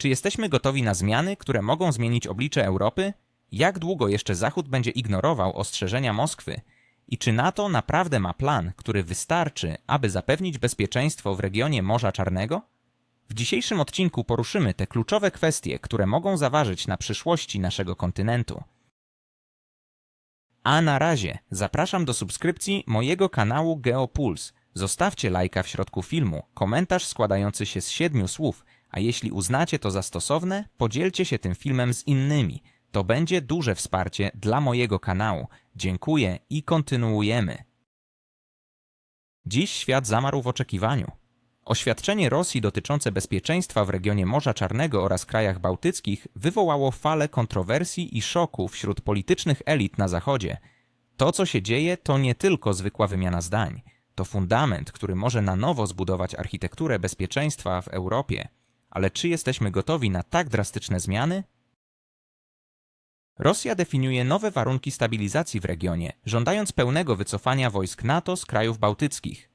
Czy jesteśmy gotowi na zmiany, które mogą zmienić oblicze Europy? Jak długo jeszcze Zachód będzie ignorował ostrzeżenia Moskwy? I czy NATO naprawdę ma plan, który wystarczy, aby zapewnić bezpieczeństwo w regionie Morza Czarnego? W dzisiejszym odcinku poruszymy te kluczowe kwestie, które mogą zaważyć na przyszłości naszego kontynentu. A na razie zapraszam do subskrypcji mojego kanału Geopuls. Zostawcie lajka w środku filmu, komentarz składający się z siedmiu słów, a jeśli uznacie to za stosowne, podzielcie się tym filmem z innymi. To będzie duże wsparcie dla mojego kanału. Dziękuję i kontynuujemy. Dziś świat zamarł w oczekiwaniu. Oświadczenie Rosji dotyczące bezpieczeństwa w regionie Morza Czarnego oraz krajach bałtyckich wywołało falę kontrowersji i szoku wśród politycznych elit na Zachodzie. To, co się dzieje, to nie tylko zwykła wymiana zdań. To fundament, który może na nowo zbudować architekturę bezpieczeństwa w Europie. Ale czy jesteśmy gotowi na tak drastyczne zmiany? Rosja definiuje nowe warunki stabilizacji w regionie, żądając pełnego wycofania wojsk NATO z krajów bałtyckich.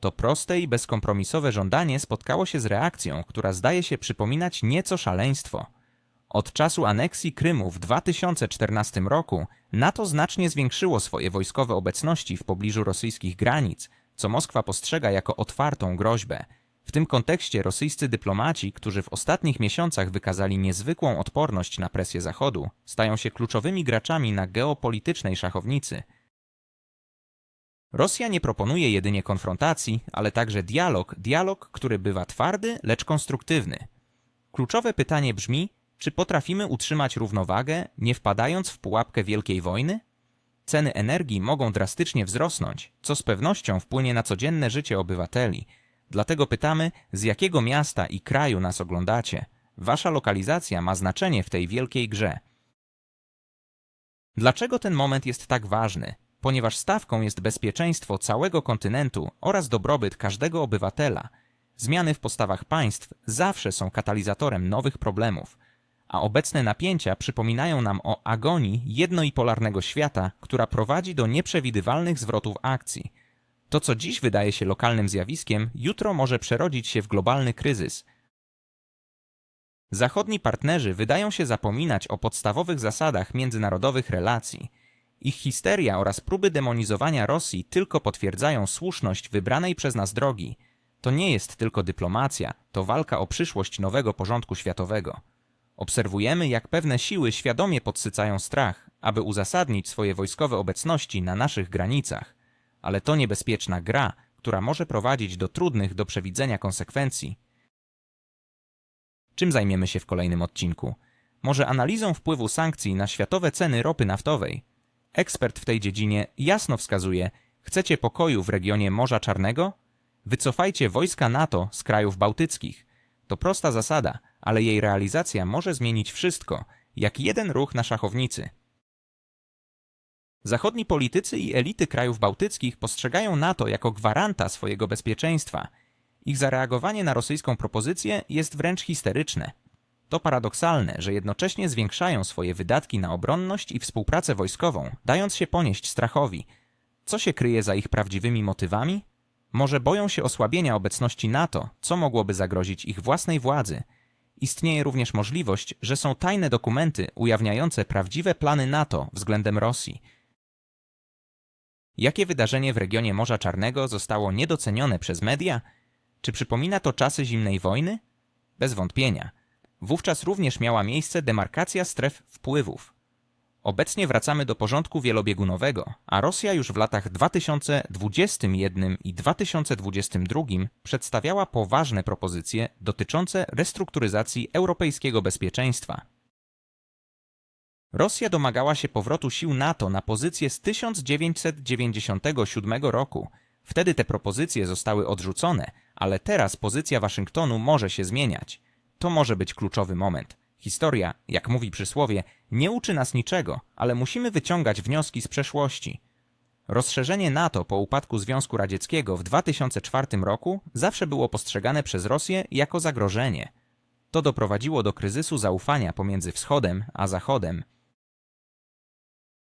To proste i bezkompromisowe żądanie spotkało się z reakcją, która zdaje się przypominać nieco szaleństwo. Od czasu aneksji Krymu w 2014 roku NATO znacznie zwiększyło swoje wojskowe obecności w pobliżu rosyjskich granic, co Moskwa postrzega jako otwartą groźbę. W tym kontekście rosyjscy dyplomaci, którzy w ostatnich miesiącach wykazali niezwykłą odporność na presję Zachodu, stają się kluczowymi graczami na geopolitycznej szachownicy. Rosja nie proponuje jedynie konfrontacji, ale także dialog, dialog, który bywa twardy, lecz konstruktywny. Kluczowe pytanie brzmi, czy potrafimy utrzymać równowagę, nie wpadając w pułapkę wielkiej wojny? Ceny energii mogą drastycznie wzrosnąć, co z pewnością wpłynie na codzienne życie obywateli. Dlatego pytamy, z jakiego miasta i kraju nas oglądacie. Wasza lokalizacja ma znaczenie w tej wielkiej grze. Dlaczego ten moment jest tak ważny? Ponieważ stawką jest bezpieczeństwo całego kontynentu oraz dobrobyt każdego obywatela. Zmiany w postawach państw zawsze są katalizatorem nowych problemów a obecne napięcia przypominają nam o agonii jednoipolarnego świata, która prowadzi do nieprzewidywalnych zwrotów akcji. To, co dziś wydaje się lokalnym zjawiskiem, jutro może przerodzić się w globalny kryzys. Zachodni partnerzy wydają się zapominać o podstawowych zasadach międzynarodowych relacji. Ich histeria oraz próby demonizowania Rosji tylko potwierdzają słuszność wybranej przez nas drogi. To nie jest tylko dyplomacja, to walka o przyszłość nowego porządku światowego. Obserwujemy, jak pewne siły świadomie podsycają strach, aby uzasadnić swoje wojskowe obecności na naszych granicach. Ale to niebezpieczna gra, która może prowadzić do trudnych do przewidzenia konsekwencji. Czym zajmiemy się w kolejnym odcinku? Może analizą wpływu sankcji na światowe ceny ropy naftowej? Ekspert w tej dziedzinie jasno wskazuje, chcecie pokoju w regionie Morza Czarnego? Wycofajcie wojska NATO z krajów bałtyckich. To prosta zasada – ale jej realizacja może zmienić wszystko, jak jeden ruch na szachownicy. Zachodni politycy i elity krajów bałtyckich postrzegają NATO jako gwaranta swojego bezpieczeństwa. Ich zareagowanie na rosyjską propozycję jest wręcz histeryczne. To paradoksalne, że jednocześnie zwiększają swoje wydatki na obronność i współpracę wojskową, dając się ponieść strachowi. Co się kryje za ich prawdziwymi motywami? Może boją się osłabienia obecności NATO, co mogłoby zagrozić ich własnej władzy – Istnieje również możliwość, że są tajne dokumenty ujawniające prawdziwe plany NATO względem Rosji. Jakie wydarzenie w regionie Morza Czarnego zostało niedocenione przez media? Czy przypomina to czasy zimnej wojny? Bez wątpienia. Wówczas również miała miejsce demarkacja stref wpływów. Obecnie wracamy do porządku wielobiegunowego, a Rosja już w latach 2021 i 2022 przedstawiała poważne propozycje dotyczące restrukturyzacji europejskiego bezpieczeństwa. Rosja domagała się powrotu sił NATO na pozycję z 1997 roku. Wtedy te propozycje zostały odrzucone, ale teraz pozycja Waszyngtonu może się zmieniać. To może być kluczowy moment. Historia, jak mówi przysłowie, nie uczy nas niczego, ale musimy wyciągać wnioski z przeszłości. Rozszerzenie NATO po upadku Związku Radzieckiego w 2004 roku zawsze było postrzegane przez Rosję jako zagrożenie. To doprowadziło do kryzysu zaufania pomiędzy Wschodem a Zachodem.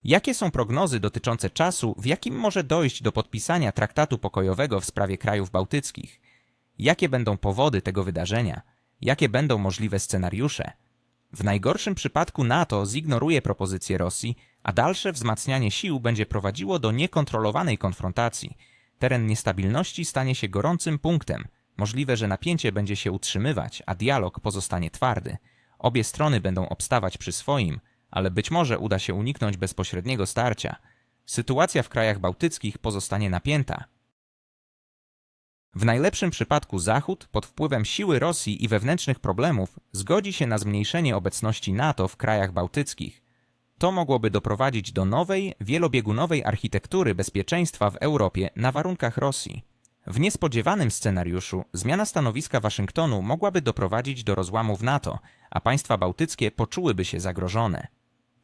Jakie są prognozy dotyczące czasu, w jakim może dojść do podpisania traktatu pokojowego w sprawie krajów bałtyckich? Jakie będą powody tego wydarzenia? jakie będą możliwe scenariusze. W najgorszym przypadku NATO zignoruje propozycje Rosji, a dalsze wzmacnianie sił będzie prowadziło do niekontrolowanej konfrontacji. Teren niestabilności stanie się gorącym punktem. Możliwe, że napięcie będzie się utrzymywać, a dialog pozostanie twardy. Obie strony będą obstawać przy swoim, ale być może uda się uniknąć bezpośredniego starcia. Sytuacja w krajach bałtyckich pozostanie napięta. W najlepszym przypadku Zachód, pod wpływem siły Rosji i wewnętrznych problemów, zgodzi się na zmniejszenie obecności NATO w krajach bałtyckich. To mogłoby doprowadzić do nowej, wielobiegunowej architektury bezpieczeństwa w Europie na warunkach Rosji. W niespodziewanym scenariuszu zmiana stanowiska Waszyngtonu mogłaby doprowadzić do rozłamu w NATO, a państwa bałtyckie poczułyby się zagrożone.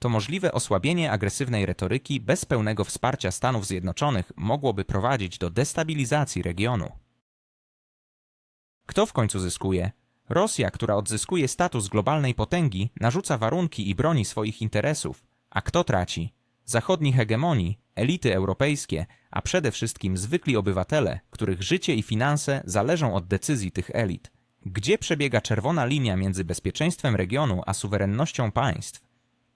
To możliwe osłabienie agresywnej retoryki bez pełnego wsparcia Stanów Zjednoczonych mogłoby prowadzić do destabilizacji regionu. Kto w końcu zyskuje? Rosja, która odzyskuje status globalnej potęgi, narzuca warunki i broni swoich interesów. A kto traci? Zachodni hegemonii, elity europejskie, a przede wszystkim zwykli obywatele, których życie i finanse zależą od decyzji tych elit. Gdzie przebiega czerwona linia między bezpieczeństwem regionu a suwerennością państw?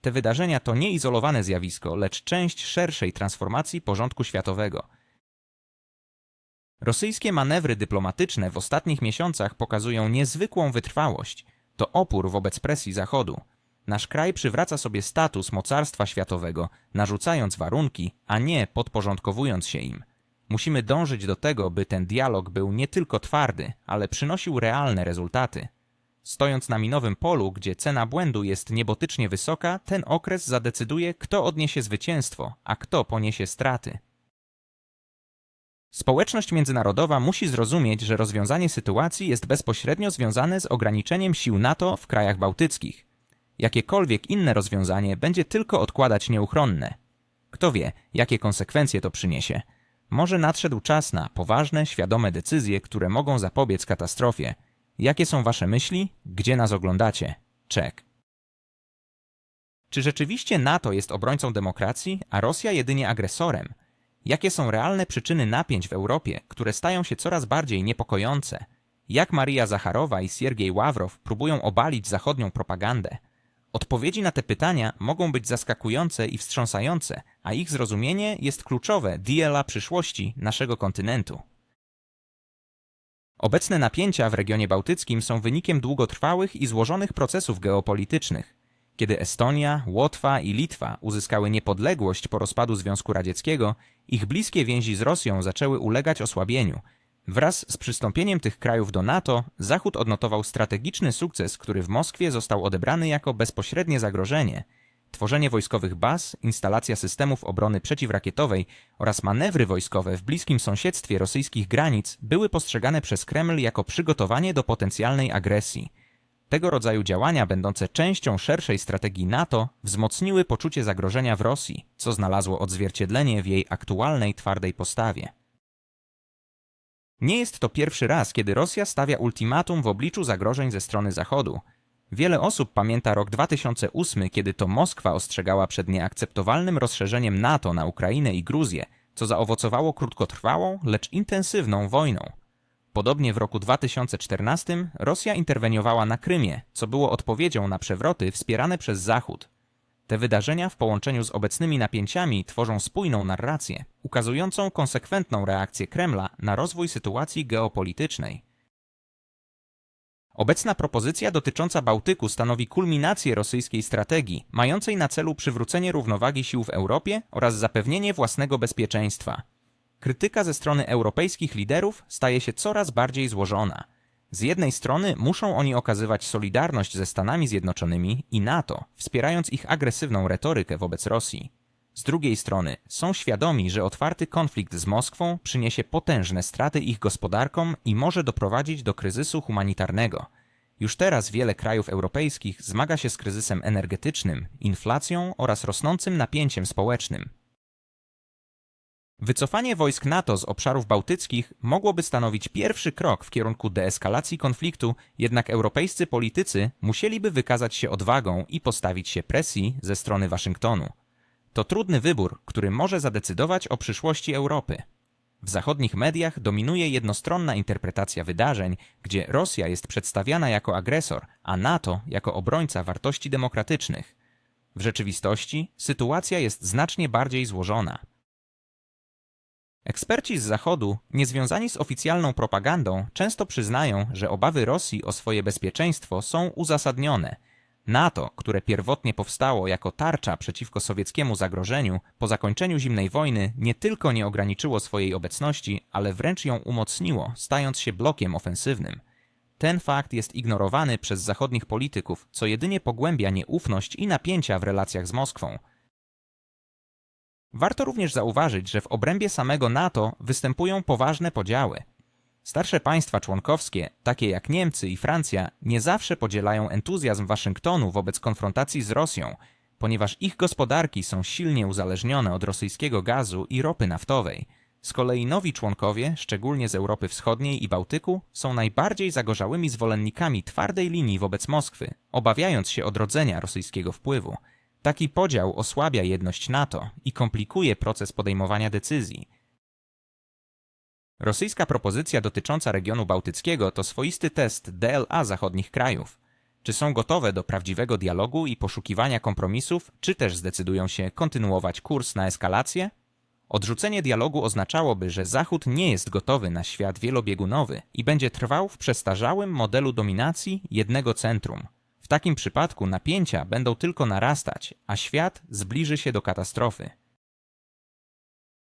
Te wydarzenia to nie izolowane zjawisko, lecz część szerszej transformacji porządku światowego – Rosyjskie manewry dyplomatyczne w ostatnich miesiącach pokazują niezwykłą wytrwałość. To opór wobec presji Zachodu. Nasz kraj przywraca sobie status mocarstwa światowego, narzucając warunki, a nie podporządkowując się im. Musimy dążyć do tego, by ten dialog był nie tylko twardy, ale przynosił realne rezultaty. Stojąc na minowym polu, gdzie cena błędu jest niebotycznie wysoka, ten okres zadecyduje, kto odniesie zwycięstwo, a kto poniesie straty. Społeczność międzynarodowa musi zrozumieć, że rozwiązanie sytuacji jest bezpośrednio związane z ograniczeniem sił NATO w krajach bałtyckich. Jakiekolwiek inne rozwiązanie będzie tylko odkładać nieuchronne. Kto wie, jakie konsekwencje to przyniesie. Może nadszedł czas na poważne, świadome decyzje, które mogą zapobiec katastrofie. Jakie są wasze myśli? Gdzie nas oglądacie? Czek. Czy rzeczywiście NATO jest obrońcą demokracji, a Rosja jedynie agresorem? Jakie są realne przyczyny napięć w Europie, które stają się coraz bardziej niepokojące? Jak Maria Zacharowa i Siergiej Ławrow próbują obalić zachodnią propagandę? Odpowiedzi na te pytania mogą być zaskakujące i wstrząsające, a ich zrozumienie jest kluczowe dla przyszłości naszego kontynentu. Obecne napięcia w regionie bałtyckim są wynikiem długotrwałych i złożonych procesów geopolitycznych. Kiedy Estonia, Łotwa i Litwa uzyskały niepodległość po rozpadu Związku Radzieckiego, ich bliskie więzi z Rosją zaczęły ulegać osłabieniu. Wraz z przystąpieniem tych krajów do NATO, Zachód odnotował strategiczny sukces, który w Moskwie został odebrany jako bezpośrednie zagrożenie. Tworzenie wojskowych baz, instalacja systemów obrony przeciwrakietowej oraz manewry wojskowe w bliskim sąsiedztwie rosyjskich granic były postrzegane przez Kreml jako przygotowanie do potencjalnej agresji. Tego rodzaju działania, będące częścią szerszej strategii NATO, wzmocniły poczucie zagrożenia w Rosji, co znalazło odzwierciedlenie w jej aktualnej twardej postawie. Nie jest to pierwszy raz, kiedy Rosja stawia ultimatum w obliczu zagrożeń ze strony Zachodu. Wiele osób pamięta rok 2008, kiedy to Moskwa ostrzegała przed nieakceptowalnym rozszerzeniem NATO na Ukrainę i Gruzję, co zaowocowało krótkotrwałą, lecz intensywną wojną. Podobnie w roku 2014 Rosja interweniowała na Krymie, co było odpowiedzią na przewroty wspierane przez Zachód. Te wydarzenia w połączeniu z obecnymi napięciami tworzą spójną narrację, ukazującą konsekwentną reakcję Kremla na rozwój sytuacji geopolitycznej. Obecna propozycja dotycząca Bałtyku stanowi kulminację rosyjskiej strategii, mającej na celu przywrócenie równowagi sił w Europie oraz zapewnienie własnego bezpieczeństwa. Krytyka ze strony europejskich liderów staje się coraz bardziej złożona. Z jednej strony muszą oni okazywać solidarność ze Stanami Zjednoczonymi i NATO, wspierając ich agresywną retorykę wobec Rosji. Z drugiej strony są świadomi, że otwarty konflikt z Moskwą przyniesie potężne straty ich gospodarkom i może doprowadzić do kryzysu humanitarnego. Już teraz wiele krajów europejskich zmaga się z kryzysem energetycznym, inflacją oraz rosnącym napięciem społecznym. Wycofanie wojsk NATO z obszarów bałtyckich mogłoby stanowić pierwszy krok w kierunku deeskalacji konfliktu, jednak europejscy politycy musieliby wykazać się odwagą i postawić się presji ze strony Waszyngtonu. To trudny wybór, który może zadecydować o przyszłości Europy. W zachodnich mediach dominuje jednostronna interpretacja wydarzeń, gdzie Rosja jest przedstawiana jako agresor, a NATO jako obrońca wartości demokratycznych. W rzeczywistości sytuacja jest znacznie bardziej złożona. Eksperci z Zachodu, niezwiązani z oficjalną propagandą, często przyznają, że obawy Rosji o swoje bezpieczeństwo są uzasadnione. NATO, które pierwotnie powstało jako tarcza przeciwko sowieckiemu zagrożeniu, po zakończeniu zimnej wojny nie tylko nie ograniczyło swojej obecności, ale wręcz ją umocniło, stając się blokiem ofensywnym. Ten fakt jest ignorowany przez zachodnich polityków, co jedynie pogłębia nieufność i napięcia w relacjach z Moskwą. Warto również zauważyć, że w obrębie samego NATO występują poważne podziały. Starsze państwa członkowskie, takie jak Niemcy i Francja, nie zawsze podzielają entuzjazm Waszyngtonu wobec konfrontacji z Rosją, ponieważ ich gospodarki są silnie uzależnione od rosyjskiego gazu i ropy naftowej. Z kolei nowi członkowie, szczególnie z Europy Wschodniej i Bałtyku, są najbardziej zagorzałymi zwolennikami twardej linii wobec Moskwy, obawiając się odrodzenia rosyjskiego wpływu. Taki podział osłabia jedność NATO i komplikuje proces podejmowania decyzji. Rosyjska propozycja dotycząca regionu bałtyckiego to swoisty test DLA zachodnich krajów. Czy są gotowe do prawdziwego dialogu i poszukiwania kompromisów, czy też zdecydują się kontynuować kurs na eskalację? Odrzucenie dialogu oznaczałoby, że Zachód nie jest gotowy na świat wielobiegunowy i będzie trwał w przestarzałym modelu dominacji jednego centrum. W takim przypadku napięcia będą tylko narastać, a świat zbliży się do katastrofy.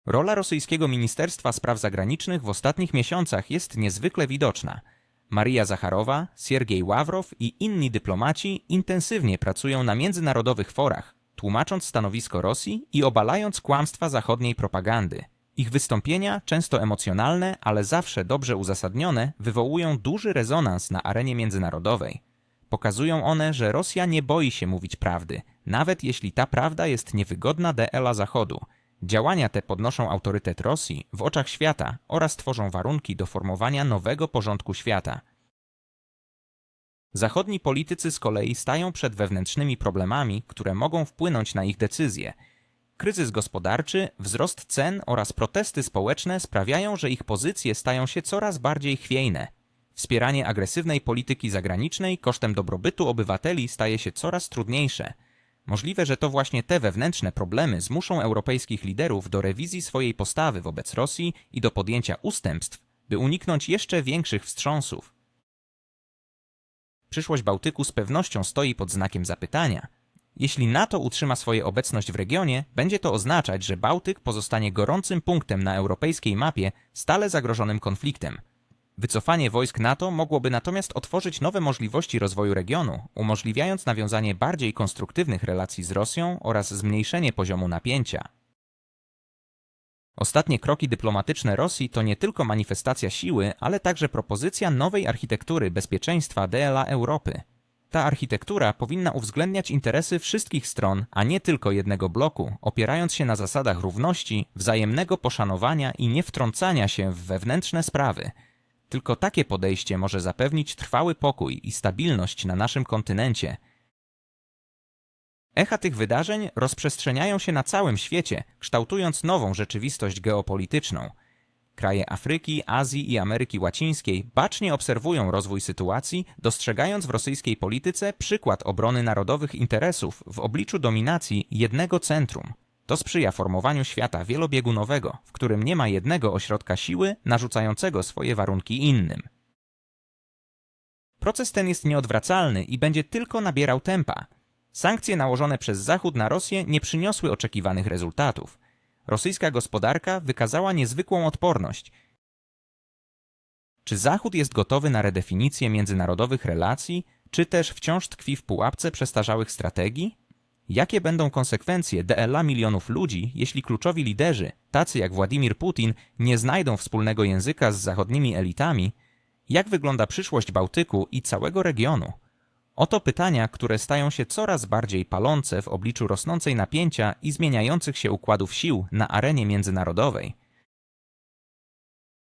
Rola rosyjskiego Ministerstwa Spraw Zagranicznych w ostatnich miesiącach jest niezwykle widoczna. Maria Zacharowa, Siergiej Ławrow i inni dyplomaci intensywnie pracują na międzynarodowych forach, tłumacząc stanowisko Rosji i obalając kłamstwa zachodniej propagandy. Ich wystąpienia, często emocjonalne, ale zawsze dobrze uzasadnione, wywołują duży rezonans na arenie międzynarodowej. Pokazują one, że Rosja nie boi się mówić prawdy, nawet jeśli ta prawda jest niewygodna dla Zachodu. Działania te podnoszą autorytet Rosji w oczach świata oraz tworzą warunki do formowania nowego porządku świata. Zachodni politycy z kolei stają przed wewnętrznymi problemami, które mogą wpłynąć na ich decyzje. Kryzys gospodarczy, wzrost cen oraz protesty społeczne sprawiają, że ich pozycje stają się coraz bardziej chwiejne. Wspieranie agresywnej polityki zagranicznej kosztem dobrobytu obywateli staje się coraz trudniejsze. Możliwe, że to właśnie te wewnętrzne problemy zmuszą europejskich liderów do rewizji swojej postawy wobec Rosji i do podjęcia ustępstw, by uniknąć jeszcze większych wstrząsów. Przyszłość Bałtyku z pewnością stoi pod znakiem zapytania. Jeśli NATO utrzyma swoją obecność w regionie, będzie to oznaczać, że Bałtyk pozostanie gorącym punktem na europejskiej mapie stale zagrożonym konfliktem – Wycofanie wojsk NATO mogłoby natomiast otworzyć nowe możliwości rozwoju regionu, umożliwiając nawiązanie bardziej konstruktywnych relacji z Rosją oraz zmniejszenie poziomu napięcia. Ostatnie kroki dyplomatyczne Rosji to nie tylko manifestacja siły, ale także propozycja nowej architektury bezpieczeństwa dla Europy. Ta architektura powinna uwzględniać interesy wszystkich stron, a nie tylko jednego bloku, opierając się na zasadach równości, wzajemnego poszanowania i niewtrącania się w wewnętrzne sprawy – tylko takie podejście może zapewnić trwały pokój i stabilność na naszym kontynencie. Echa tych wydarzeń rozprzestrzeniają się na całym świecie, kształtując nową rzeczywistość geopolityczną. Kraje Afryki, Azji i Ameryki Łacińskiej bacznie obserwują rozwój sytuacji, dostrzegając w rosyjskiej polityce przykład obrony narodowych interesów w obliczu dominacji jednego centrum. To sprzyja formowaniu świata wielobiegunowego, w którym nie ma jednego ośrodka siły narzucającego swoje warunki innym. Proces ten jest nieodwracalny i będzie tylko nabierał tempa. Sankcje nałożone przez Zachód na Rosję nie przyniosły oczekiwanych rezultatów. Rosyjska gospodarka wykazała niezwykłą odporność. Czy Zachód jest gotowy na redefinicję międzynarodowych relacji, czy też wciąż tkwi w pułapce przestarzałych strategii? Jakie będą konsekwencje DLA milionów ludzi, jeśli kluczowi liderzy, tacy jak Władimir Putin, nie znajdą wspólnego języka z zachodnimi elitami? Jak wygląda przyszłość Bałtyku i całego regionu? Oto pytania, które stają się coraz bardziej palące w obliczu rosnącej napięcia i zmieniających się układów sił na arenie międzynarodowej.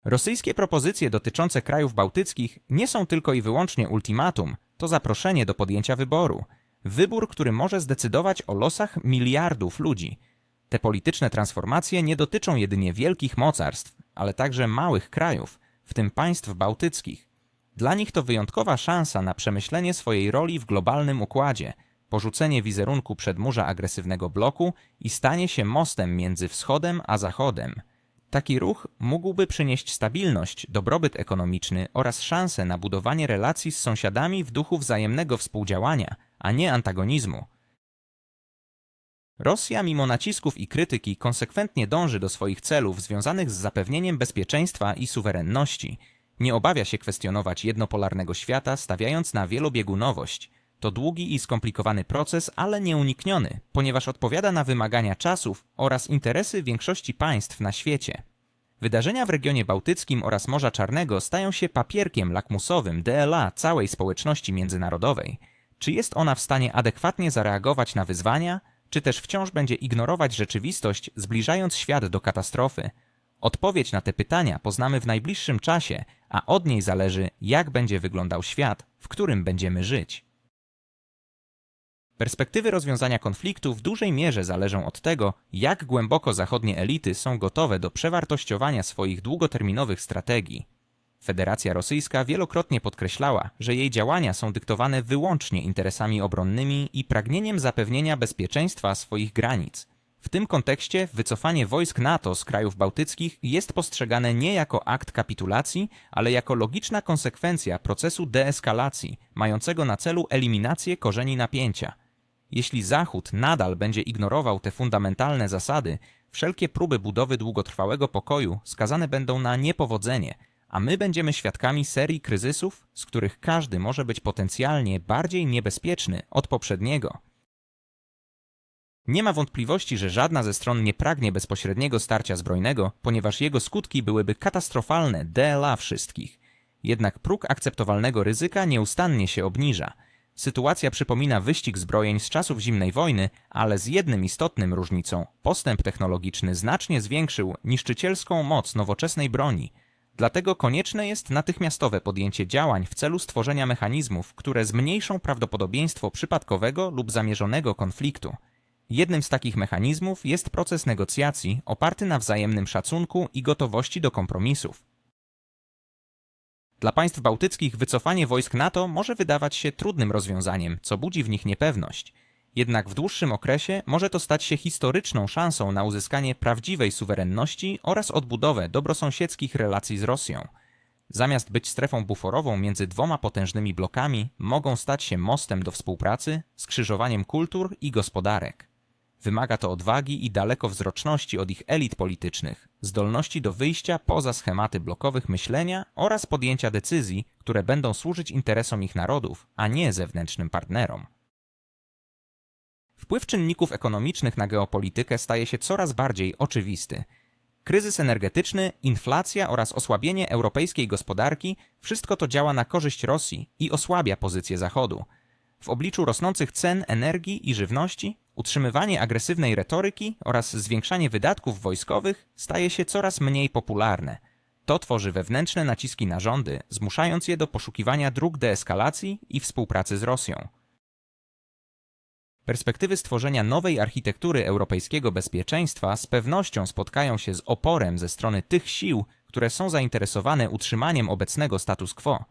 Rosyjskie propozycje dotyczące krajów bałtyckich nie są tylko i wyłącznie ultimatum, to zaproszenie do podjęcia wyboru – Wybór, który może zdecydować o losach miliardów ludzi. Te polityczne transformacje nie dotyczą jedynie wielkich mocarstw. ale także małych krajów, w tym państw bałtyckich. Dla nich to wyjątkowa szansa na przemyślenie swojej roli w globalnym układzie, porzucenie wizerunku przedmurza agresywnego bloku i stanie się mostem między wschodem a zachodem. Taki ruch mógłby przynieść stabilność, dobrobyt ekonomiczny oraz szansę na budowanie relacji z sąsiadami w duchu wzajemnego współdziałania, a nie antagonizmu. Rosja, mimo nacisków i krytyki, konsekwentnie dąży do swoich celów związanych z zapewnieniem bezpieczeństwa i suwerenności. Nie obawia się kwestionować jednopolarnego świata, stawiając na wielobiegunowość. To długi i skomplikowany proces, ale nieunikniony, ponieważ odpowiada na wymagania czasów oraz interesy większości państw na świecie. Wydarzenia w regionie bałtyckim oraz Morza Czarnego stają się papierkiem lakmusowym DLA całej społeczności międzynarodowej. Czy jest ona w stanie adekwatnie zareagować na wyzwania, czy też wciąż będzie ignorować rzeczywistość, zbliżając świat do katastrofy? Odpowiedź na te pytania poznamy w najbliższym czasie, a od niej zależy, jak będzie wyglądał świat, w którym będziemy żyć. Perspektywy rozwiązania konfliktu w dużej mierze zależą od tego, jak głęboko zachodnie elity są gotowe do przewartościowania swoich długoterminowych strategii. Federacja Rosyjska wielokrotnie podkreślała, że jej działania są dyktowane wyłącznie interesami obronnymi i pragnieniem zapewnienia bezpieczeństwa swoich granic. W tym kontekście wycofanie wojsk NATO z krajów bałtyckich jest postrzegane nie jako akt kapitulacji, ale jako logiczna konsekwencja procesu deeskalacji, mającego na celu eliminację korzeni napięcia. Jeśli Zachód nadal będzie ignorował te fundamentalne zasady, wszelkie próby budowy długotrwałego pokoju skazane będą na niepowodzenie, a my będziemy świadkami serii kryzysów, z których każdy może być potencjalnie bardziej niebezpieczny od poprzedniego. Nie ma wątpliwości, że żadna ze stron nie pragnie bezpośredniego starcia zbrojnego, ponieważ jego skutki byłyby katastrofalne dla wszystkich. Jednak próg akceptowalnego ryzyka nieustannie się obniża. Sytuacja przypomina wyścig zbrojeń z czasów zimnej wojny, ale z jednym istotnym różnicą. Postęp technologiczny znacznie zwiększył niszczycielską moc nowoczesnej broni. Dlatego konieczne jest natychmiastowe podjęcie działań w celu stworzenia mechanizmów, które zmniejszą prawdopodobieństwo przypadkowego lub zamierzonego konfliktu. Jednym z takich mechanizmów jest proces negocjacji oparty na wzajemnym szacunku i gotowości do kompromisów. Dla państw bałtyckich wycofanie wojsk NATO może wydawać się trudnym rozwiązaniem, co budzi w nich niepewność. Jednak w dłuższym okresie może to stać się historyczną szansą na uzyskanie prawdziwej suwerenności oraz odbudowę dobrosąsiedzkich relacji z Rosją. Zamiast być strefą buforową między dwoma potężnymi blokami, mogą stać się mostem do współpracy, skrzyżowaniem kultur i gospodarek. Wymaga to odwagi i dalekowzroczności od ich elit politycznych, zdolności do wyjścia poza schematy blokowych myślenia oraz podjęcia decyzji, które będą służyć interesom ich narodów, a nie zewnętrznym partnerom. Wpływ czynników ekonomicznych na geopolitykę staje się coraz bardziej oczywisty. Kryzys energetyczny, inflacja oraz osłabienie europejskiej gospodarki wszystko to działa na korzyść Rosji i osłabia pozycję Zachodu. W obliczu rosnących cen energii i żywności, utrzymywanie agresywnej retoryki oraz zwiększanie wydatków wojskowych staje się coraz mniej popularne. To tworzy wewnętrzne naciski na rządy, zmuszając je do poszukiwania dróg deeskalacji i współpracy z Rosją. Perspektywy stworzenia nowej architektury europejskiego bezpieczeństwa z pewnością spotkają się z oporem ze strony tych sił, które są zainteresowane utrzymaniem obecnego status quo.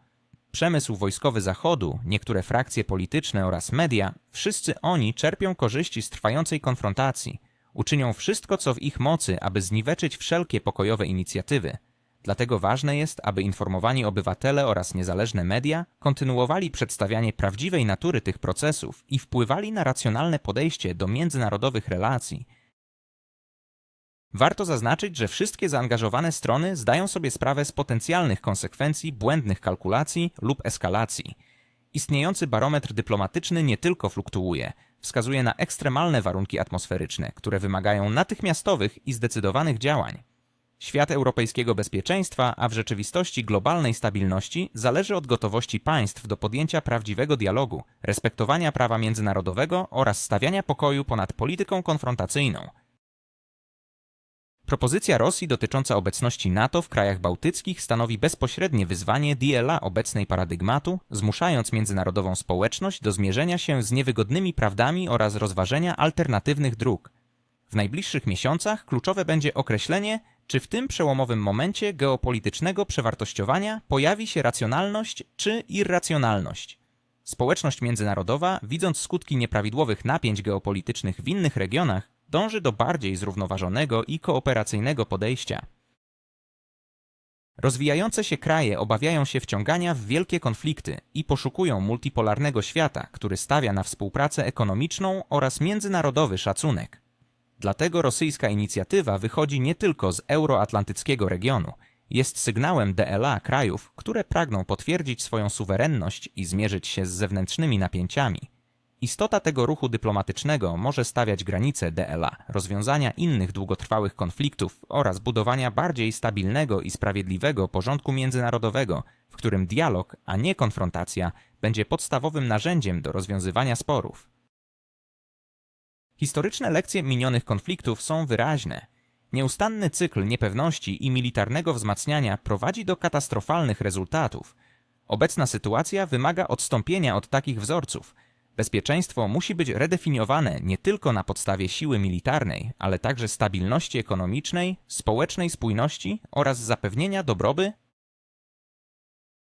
Przemysł wojskowy Zachodu, niektóre frakcje polityczne oraz media, wszyscy oni czerpią korzyści z trwającej konfrontacji. Uczynią wszystko, co w ich mocy, aby zniweczyć wszelkie pokojowe inicjatywy. Dlatego ważne jest, aby informowani obywatele oraz niezależne media kontynuowali przedstawianie prawdziwej natury tych procesów i wpływali na racjonalne podejście do międzynarodowych relacji. Warto zaznaczyć, że wszystkie zaangażowane strony zdają sobie sprawę z potencjalnych konsekwencji błędnych kalkulacji lub eskalacji. Istniejący barometr dyplomatyczny nie tylko fluktuuje, wskazuje na ekstremalne warunki atmosferyczne, które wymagają natychmiastowych i zdecydowanych działań. Świat europejskiego bezpieczeństwa, a w rzeczywistości globalnej stabilności, zależy od gotowości państw do podjęcia prawdziwego dialogu, respektowania prawa międzynarodowego oraz stawiania pokoju ponad polityką konfrontacyjną. Propozycja Rosji dotycząca obecności NATO w krajach bałtyckich stanowi bezpośrednie wyzwanie DLA obecnej paradygmatu, zmuszając międzynarodową społeczność do zmierzenia się z niewygodnymi prawdami oraz rozważenia alternatywnych dróg. W najbliższych miesiącach kluczowe będzie określenie, Czy w tym przełomowym momencie geopolitycznego przewartościowania pojawi się racjonalność czy irracjonalność? Społeczność międzynarodowa, widząc skutki nieprawidłowych napięć geopolitycznych w innych regionach, dąży do bardziej zrównoważonego i kooperacyjnego podejścia. Rozwijające się kraje obawiają się wciągania w wielkie konflikty i poszukują multipolarnego świata, który stawia na współpracę ekonomiczną oraz międzynarodowy szacunek. Dlatego rosyjska inicjatywa wychodzi nie tylko z euroatlantyckiego regionu, jest sygnałem DLA krajów, które pragną potwierdzić swoją suwerenność i zmierzyć się z zewnętrznymi napięciami. Istota tego ruchu dyplomatycznego może stawiać granice DLA, rozwiązania innych długotrwałych konfliktów oraz budowania bardziej stabilnego i sprawiedliwego porządku międzynarodowego, w którym dialog, a nie konfrontacja, będzie podstawowym narzędziem do rozwiązywania sporów. Historyczne lekcje minionych konfliktów są wyraźne. Nieustanny cykl niepewności i militarnego wzmacniania prowadzi do katastrofalnych rezultatów. Obecna sytuacja wymaga odstąpienia od takich wzorców. Bezpieczeństwo musi być redefiniowane nie tylko na podstawie siły militarnej, ale także stabilności ekonomicznej, społecznej spójności oraz zapewnienia dobroby,